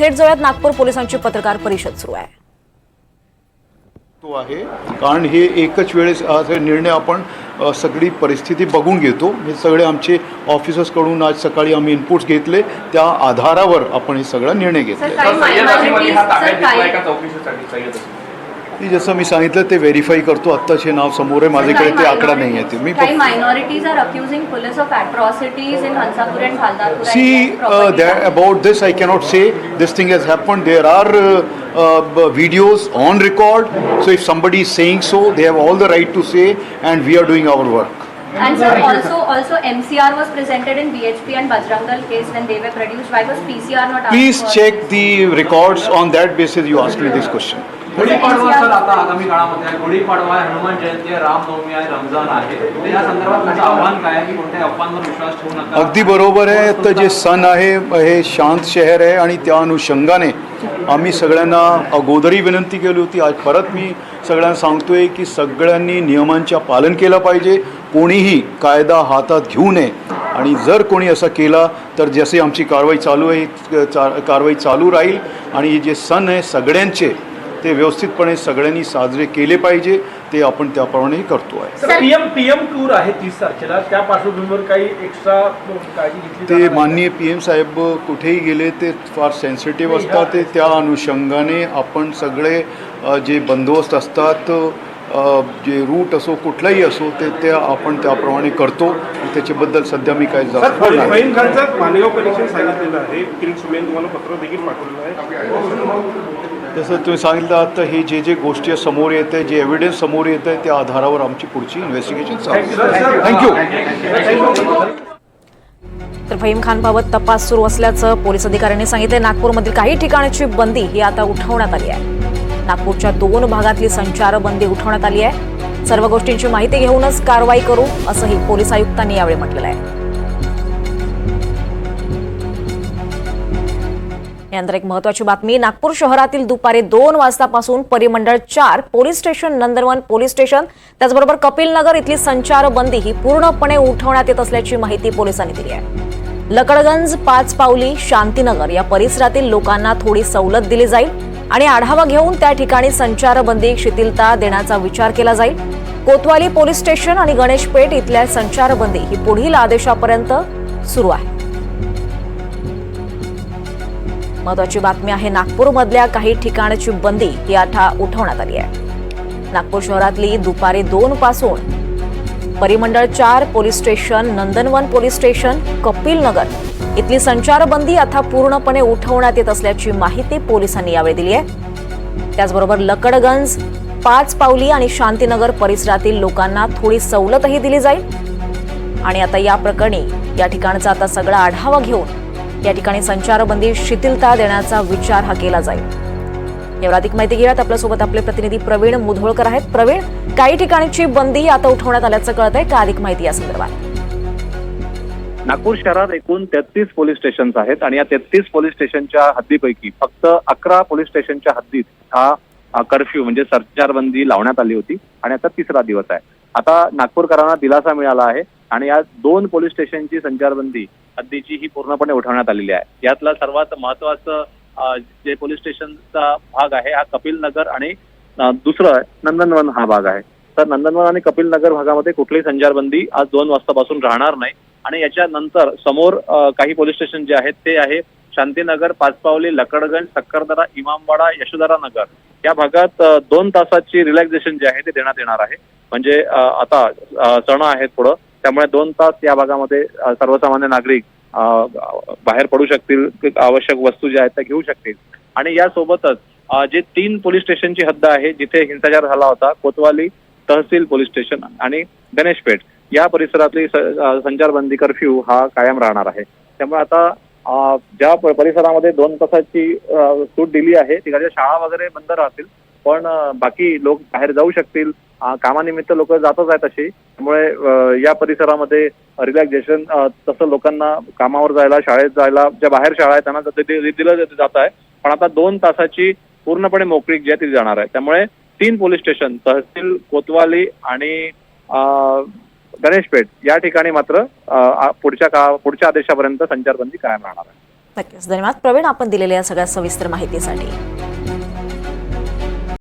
थेट जवळात नागपूर पोलिसांची पत्रकार परिषद सुरू आहे. तो आहे. कारण हे एकच वेळेस निर्णय आपण सगळी परिस्थिती बघून घेतो. हे सगळे आमचे ऑफिसर्सकडून आज सकाळी आम्ही इनपुट्स घेतले. त्या आधारावर आपण हे सगळा निर्णय घेतले. सर, काही सय्यद असीमध्ये हा ताब्यात सर, घेतलाय काही- का चौकशीसाठी सय्यद असी? की जसं मी सांगितलं ते व्हेरीफाय करतो आत्ताचे नाव समोर आहे माझ्याकडे ते आकडा नाही आहे ते मी काही minorities are accusing police of atrocities in Hansapur and Bhaldarpur see that about this I cannot say this thing has happen there are videos on record so if somebody is saying so they have all the right to say and we are doing our work And sir, also, also MCR was presented in BHP and Bajrangal case when they were produced. Why was PCR not asked Please for? check the records on that basis you asked me this question. Gudi Padwa sir आता आगामी काळामध्ये आहे. गुढीपाडवा आहे हनुमान जयंती आहे रामनवमी आहे रमजान आहे. तर या संदर्भात तुमचं आव्हान काय आहे? की कोणत्याही अफवांवर विश्वास ठेवू नका. अगदी बरोबर आहे. तर जे सण आहे हे शांत शहर आहे आणि त्या अनुषंगाने आम्ही सगळ्यांना अगोदरही विनंती केली होती. आज परत मी सगळ्यांना सांगतोय की सगळ्यांनी नियमांच्या पालन केलं पाहिजे. कोणीही कायदा हातात घेऊ नये. आणि जर कोणी असं केला तर जसे आमची कारवाई चालू आहे चा कारवाई चालू राहील. आणि जे सण आहे सगळ्यांचे ते व्यवस्थितपणे सगळ्यांनी साजरे केले पाहिजे ते आपण त्याप्रमाणे करतो आहे. पीएम पीएम टूर आहे तीस तारखेला. त्या पार्श्वभूमीवर काही एक्स्ट्रा काळजी घेतली ते? माननीय पी एम साहेब कुठेही गेले ते फार सेन्सिटिव्ह असतात. ते त्या अनुषंगाने आपण सगळे जे बंदोबस्त असतात जे रूट असो कुठलाही असो ते ते आपण त्याप्रमाणे करतो. त्याच्याबद्दल सध्या मी काय सांगितलेलं आहे. जसं तुम्ही सांगितलं आता हे जे जे गोष्टी समोर येत आहे जे एव्हिडन्स समोर येत आहे त्या आधारावर आमची पुढची इन्व्हेस्टिगेशन चालू थँक्यू तर फहीम खानबाबत तपास सुरू असल्याचं पोलीस अधिकाऱ्यांनी सांगितलं. नागपूरमधील काही ठिकाणची बंदी ही आता उठवण्यात आली आहे. नागपूरच्या दोन भागातली संचारबंदी उठवण्यात आली आहे. सर्व गोष्टींची माहिती घेऊनच कारवाई करू असंही पोलीस आयुक्तांनी यावेळी म्हटलेलं आहे. यानंतर एक महत्वाची बातमी नागपूर शहरातील दुपारी दोन वाजतापासून परिमंडळ चार police station Nandanvan police station त्याचबरोबर कपिलनगर इथली संचारबंदी ही पूर्णपणे उठवण्यात येत असल्याची माहिती पोलिसांनी दिली आहे. लकडगंज पाच पावली शांतीनगर या परिसरातील लोकांना थोडी सवलत दिली जाईल आणि आढावा घेऊन त्या ठिकाणी संचारबंदी शिथिलता देण्याचा विचार केला जाईल. कोतवाली पोलीस स्टेशन आणि गणेशपेठ इथल्या संचारबंदी ही पुढील आदेशापर्यंत सुरू आहे. महत्वाची बातमी आहे. नागपूरमधल्या काही ठिकाणची बंदी ही आता उठवण्यात आली आहे. नागपूर शहरातली दुपारी दोन पासून परिमंडळ चार police station Nandanvan police station Kapilnagar इथली संचारबंदी आता पूर्णपणे उठवण्यात येत असल्याची माहिती पोलिसांनी यावेळी दिली आहे. त्याचबरोबर लकडगंज पाच पावली आणि शांतीनगर परिसरातील लोकांना थोडी सवलतही दिली जाईल. आणि आता या प्रकरणी या ठिकाणचा आता सगळा आढावा घेऊन या ठिकाणी संचारबंदी शिथिलता देण्याचा विचार हा केला जाईल. यावर अधिक माहिती घेऊयात. आपल्यासोबत आपले प्रतिनिधी प्रवीण मुधोळकर आहेत. प्रवीण काही ठिकाणची बंदी आता उठवण्यात आल्याचं कळत आहे का अधिक माहिती या संदर्भात? नागपूर शहरात एकूण तेहतीस पोलीस स्टेशन आहेत आणि या तेहतीस पोलीस स्टेशनच्या हद्दीपैकी फक्त अकरा पोलीस स्टेशनच्या हद्दीत हा कर्फ्यू म्हणजे संचारबंदी लावण्यात आली होती आणि आता तिसरा दिवस आहे. आता नागपूरकरांना दिलासा मिळाला आहे आणि या दोन पोलीस स्टेशनची संचारबंदी हद्दीची ही पूर्णपणे उठवण्यात आलेली आहे. यातला सर्वात महत्वाचं जे पोलीस स्टेशनचा भाग आहे हा कपिल नगर आणि दुसरं नंदनवन हा भाग आहे. तर नंदनवन आणि कपिल नगर भागामध्ये कुठलीही संचारबंदी आज दोन वाजतापासून राहणार नाही. आणि याच्यानंतर समोर काही पोलीस स्टेशन जे आहेत ते आहे शांतीनगर पाचपावली लकडगंज सक्करदरा इमामवाडा यशोधरा नगर. या भागात दोन तासाची रिलॅक्झेशन जे आहे ते देण्यात येणार आहे. म्हणजे आता सण आहेत पुढं. त्यामुळे दोन तास या भागामध्ये सर्वसामान्य नागरिक बाहेर पडू शकतील आवश्यक वस्तू ज्या आहेत त्या घेऊ शकतील. आणि यासोबतच जे तीन पोलीस स्टेशनची हद्द आहे जिथे हिंसाचार झाला होता कोतवाली तहसील पोलीस स्टेशन आणि गणेशपेठ या परिसरातली संचारबंदी कर्फ्यू हा कायम राहणार आहे. त्यामुळे आता ज्या परिसरामध्ये दोन तासाची सूट दिली आहे तिकडच्या शाळा वगैरे बंद राहतील पण बाकी लोक बाहेर जाऊ शकतील. कामानिमित्त लोक जातच आहेत अशी. त्यामुळे या परिसरामध्ये रिलॅक्झेशन तसं लोकांना कामावर जायला शाळेत जायला ज्या बाहेर शाळा आहेत त्यांना दिलं जात आहे. पण आता दोन तासाची पूर्णपणे मोकळीक जी आहे ती जाणार आहे. त्यामुळे तीन पोलीस स्टेशन तहसील कोतवाली आणि गणेशपेठ या ठिकाणी मात्र पुढच्या काळा पुढच्या आदेशापर्यंत संचारबंदी कायम राहणार आहे. नक्कीच. धन्यवाद. प्रवीण आपण दिलेल्या या सगळ्या सविस्तर माहितीसाठी.